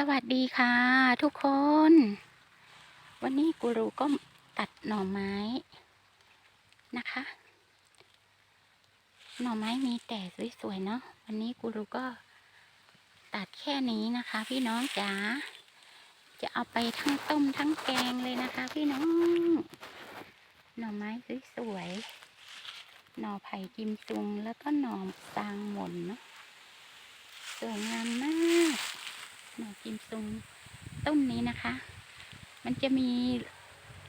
สวัสดีค่ะ ทุกคน วันนี้กูรูก็ตัดหน่อไม้นะคะ หน่อไม้มีแต่สวยๆเนาะวันนี้กูรูก็ตัดแค่นี้นะคะ พี่น้องจ๋าจะเอาไปทั้งต้มทั้งแกงเลยนะคะ พี่น้อง หน่อไม้สวยๆหน่อไผ่กิมซุงแล้วก็หน่อซางหม่นเนาะสวยงามมาก หน่อกิมซุงต้นนี้นะคะ มันจะมี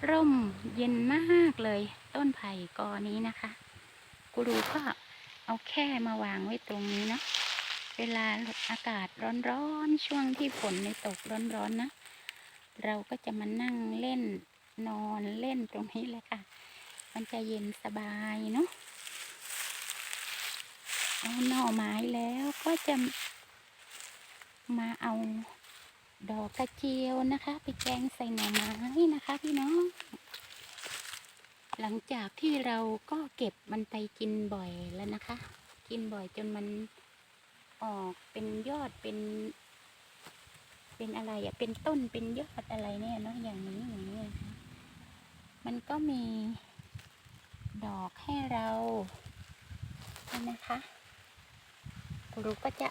ร่มเย็นมากเลย ต้นไผ่กอนี้นะคะ กูรูก็เอาแค่มาวางไว้ตรงนี้เนาะเวลาอากาศร้อนๆช่วงที่ฝนในตกร้อนๆนะเราก็จะมานั่งเล่นนอนเล่นตรงนี้เลยค่ะ มันจะเย็นสบายเนาะเอาหน่อไม้แล้วก็จะ มาเอาดอกกระเจียวนะคะ ไปแกงใส่หน่อไม้นะคะพี่น้อง หลังจากที่เราก็เก็บมันไปกินบ่อยแล้วนะคะ กินบ่อยจนมันออกเป็นยอดเป็น เป็นอะไรอะเป็นต้นเป็นยอดอะไรเนี่ยเนาะอย่างนี้อย่างนี้นะคะมันก็มีดอกให้เราเนี่ยนะคะครูก็จะ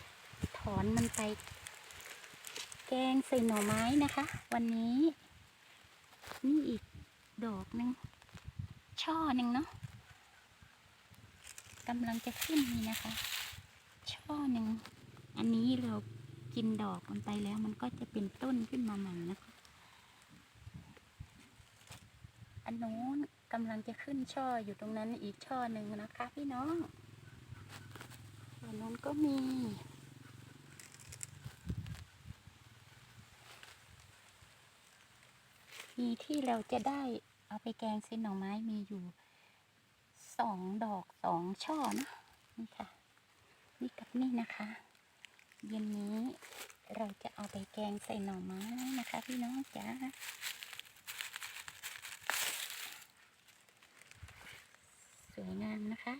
ถอนมันไป แกงใส่หน่อไม้นะคะ วันนี้ นี่อีกดอกหนึ่งช่อหนึ่งเนาะกำลังจะขึ้นนี่นะคะ ช่อหนึ่งอันนี้เรากินดอกมันไปแล้ว มันก็จะเป็นต้นขึ้นมาใหม่นะคะ อันโน้นกำลังจะขึ้นช่ออยู่ตรงนั้นอีกช่อหนึ่งนะคะ พี่น้องอันโน้นก็มี มีที่เราจะได้เอาไปแกงเส้นหน่อไม้มีอยู่สองดอกสองช่อนะนี่ค่ะ นี่กับนี่นะคะ เย็นนี้เราจะเอาไปแกงใส่หน่อไม้นะคะ พี่น้องจ๋าสวยงามนะคะ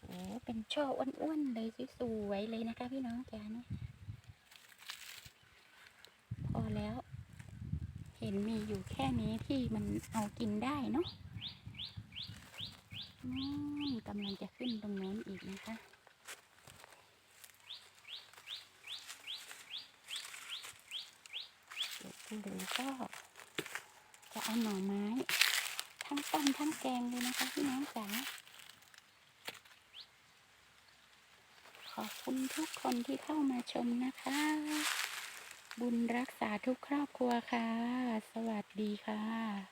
โอ้ เป็นช่ออ้วนๆเลยสวยๆเลยนะคะ พี่น้องจ๋าเนี่ยพอแล้ว เห็นมีอยู่แค่นี้ที่มันเอากินได้เนาะนู่กำลังจะขึ้นตรงนู้นอีกนะคะเดี๋ยวคุณดูก็จะเอาหน่อไม้ ทั้งต้มทั้งแกงเลยนะคะพี่น้องจ๋า ขอบคุณทุกคนที่เข้ามาชมนะคะ บุญรักษาทุกครอบครัวค่ะ สวัสดีค่ะ